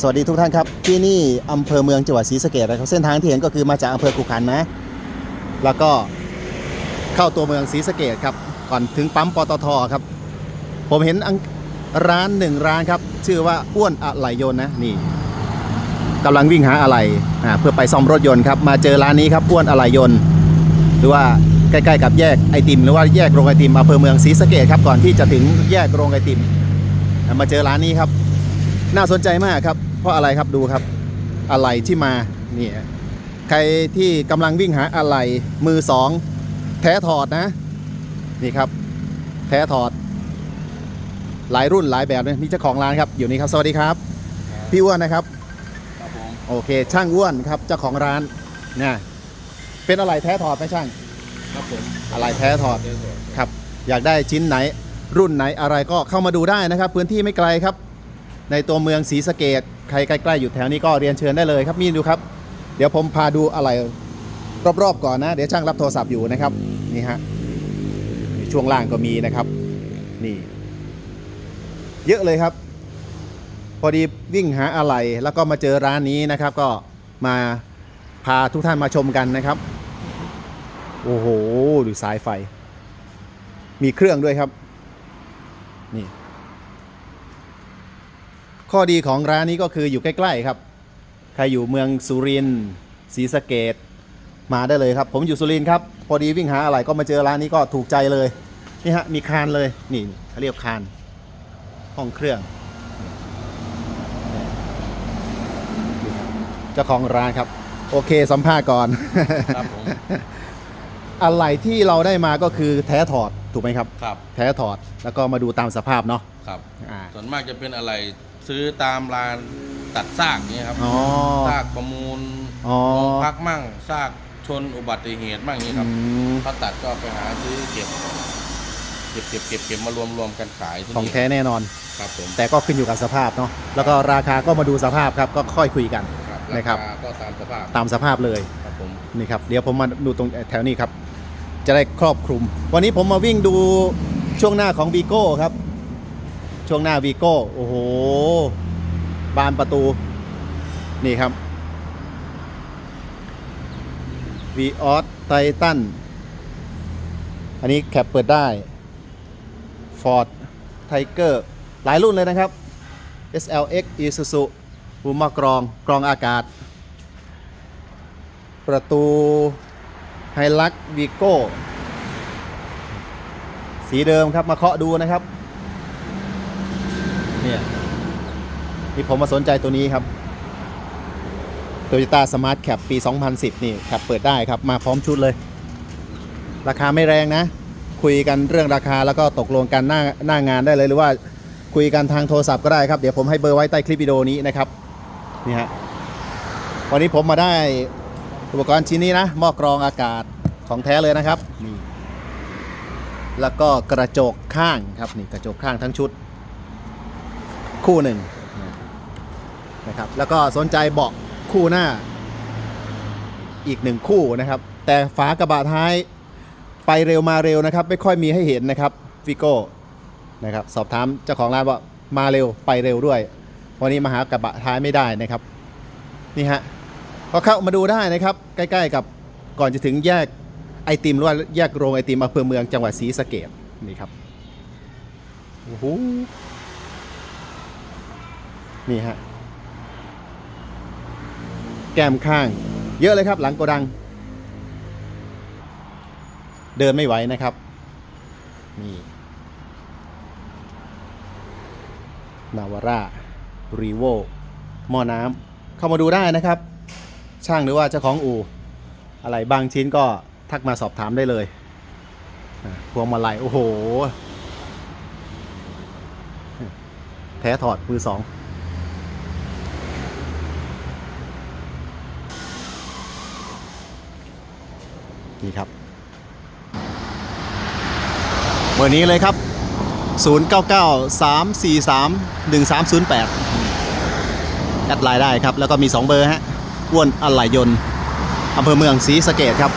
สวัสดีทุกท่านครับที่นี่อำเภอเมืองจังหวัดศรีสะเกษนะครับเส้นทางที่เห็นก็คือมาจากอำเภอกุขันนะ แล้วก็เข้าตัวเมืองศรีสะเกษครับก่อนถึงปั๊มปตทครับ ผมเห็นร้านหนึ่งร้านครับ ชื่อว่าอ้วนอะไหลยนต์นะนี่กำลังวิ่งหาอะไหล่อ่าเพื่อไปซ่อมรถยนต์ครับมาเจอร้านนี้ครับอ้วนอะไหลยนต์หรือว่าใกล้ๆกับแยกไอติม หรือว่าแยกโรงไอติมอำเภอเมืองศรีสะเกษครับก่อนที่จะถึงแยกโรงไอติม มาเจอร้านนี้ครับ น่าสนใจมากครับ ราะอะไรครับดูครับอะไหล่ที่มานี่ใครที่กำลังวิ่งหาอะไหล่มือสองแท้ถอดนะ นี่ครับ แท้ถอด หลายรุ่นหลายแบบเลยนี่เจ้าของร้านครับ อยู่นี่ครับ สวัสดีครับ พี่อ้วนนะครับครับผมโอเค ช่างอ้วนครับเจ้าของร้านเนี่ยเป็นอะไรแท้ถอดไหมช่างครับผมอะไรแท้ถอดครับ อยากได้ชิ้นไหน รุ่นไหนอะไรก็เข้ามาดูได้นะครับ พื้นที่ไม่ไกลครับ ในตัวเมืองศรีสะเกด ใครใกล้ๆอยู่แถวนี้ก็เรียนเชิญได้เลยครับมีดูครับ เดี๋ยวผมพาดูอะไรรอบๆก่อนนะ เดี๋ยวช่างรับโทรศัพท์อยู่นะครับนี่ฮะช่วงล่างก็มีนะครับนี่เยอะเลยครับ พอดีวิ่งหาอะไรแล้วก็มาเจอร้านนี้นะครับ ก็มาพาทุกท่านมาชมกันนะครับ โอ้โหดูสายไฟ มีเครื่องด้วยครับ นี่ ข้อดีของร้านนี้ก็คืออยู่ใกล้ๆครับ ใครอยู่เมืองสุรินทร์ศรีสะเกดมาได้เลยครับ ผมอยู่สุรินทร์ครับ พอดีวิ่งหาอะไรก็มาเจอร้านนี้ก็ถูกใจเลย นี่ฮะ มีคานเลย นี่เขาเรียกคาน ห้องเครื่อง เจ้าของร้านครับ โอเคสัมภาษณ์ก่อนครับผมอะไรที่เราได้มาก็คือแท้ถอดถูกไหมครับ ครับ แท้ถอดแล้วก็มาดูตามสภาพเนาะครับ อ่า ส่วนมากจะเป็นอะไร ซื้อตามร้านตัดซากเนี้ยครับอ๋อซากประมูลอ๋อ โรงพักมั่งซากชนอุบัติเหตุมั่งนี้ครับ อืมถ้าตัดก็ไปหาซื้อเก็บ เก็บเก็บเก็บเก็บมารวมรวมกันขายที่ของนี่แท้แน่นอน ครับผมแต่ก็ขึ้นอยู่กับสภาพเนาะแล้วก็ราคาก็มาดูสภาพครับก็ค่อยคุยกัน ครับนะครับาาก็ตามสภาพตามสภาพเลย ครับผม นี่ครับเดี๋ยวผมมาดูตรงแถวนี้ครับ จะได้ครอบคลุม วันนี้ผมมาวิ่งดูช่วงหน้าของวีโก้ครับ ช่วงหน้าวีโก้โอ้โห บานประตู นี่ครับวีออสไททันอันนี้แคปเปิดได้ Ford Tiger หลายรุ่นเลยนะครับ SLX Isuzu บูมากรองกรองอากาศ ประตูไฮลักวีโก้สีเดิมครับ มาเคาะดูนะครับ เนี่ยนี่ผมมาสนใจตัวนี้ครับ Toyota Smart Cap ปี 2010 นี่แคปเปิดได้ครับ มาพร้อมชุดเลย ราคาไม่แรงนะ คุยกันเรื่องราคาแล้วก็ตกลงกันหน้าหน้างานได้เลยหรือว่าคุยกันทางโทรศัพท์ก็ได้ครับ เดี๋ยวผมให้เบอร์ไว้ใต้คลิปวิดีโอนี้นะครับนี่ฮะวันนี้ผมมาได้อุปกรณ์ชิ้นนี้นะหม้อกรองอากาศของแท้เลยนะครับนี่แล้วก็กระจกข้างครับนี่กระจกข้างทั้งชุด คู่หนึ่งนะครับแล้วก็สนใจเบาะคู่หน้า อีกหนึ่งคู่นะครับ แต่ฝากระบะท้ายไปเร็วมาเร็วนะครับ ไม่ค่อยมีให้เห็นนะครับฟิโก้นะครับสอบถามเจ้าของร้านว่ามาเร็วไปเร็วด้วย วันนี้มาหากระบะท้ายไม่ได้นะครับนี่ฮะก็เข้ามาดูได้นะครับ ใกล้ ๆ กับก่อนจะถึงแยกไอติมหรือว่าแยกโรงไอติมอำเภอเมืองจังหวัดศรีสะเกดนี่ครับโอ้โห นี่ฮะ แก้มข้าง เยอะเลยครับ หลังโกดัง เดินไม่ไหวนะครับ นี่นาวาร่ารีโวหม้อน้ำเข้ามาดูได้นะครับ ช่างหรือว่าเจ้าของอู่ อะไรบางชิ้นก็ทักมาสอบถามได้เลยพวงมาลัยโอ้โห แท้ถอดมือสอง นี่ครับเบอร์นี้เลยครับ 099 343 1308 แอดไลน์ได้ครับ แล้วก็มี 2 เบอร์ฮะอ้วนอัลไหลยนต์อำเภอเมืองศรีสะเกดครับ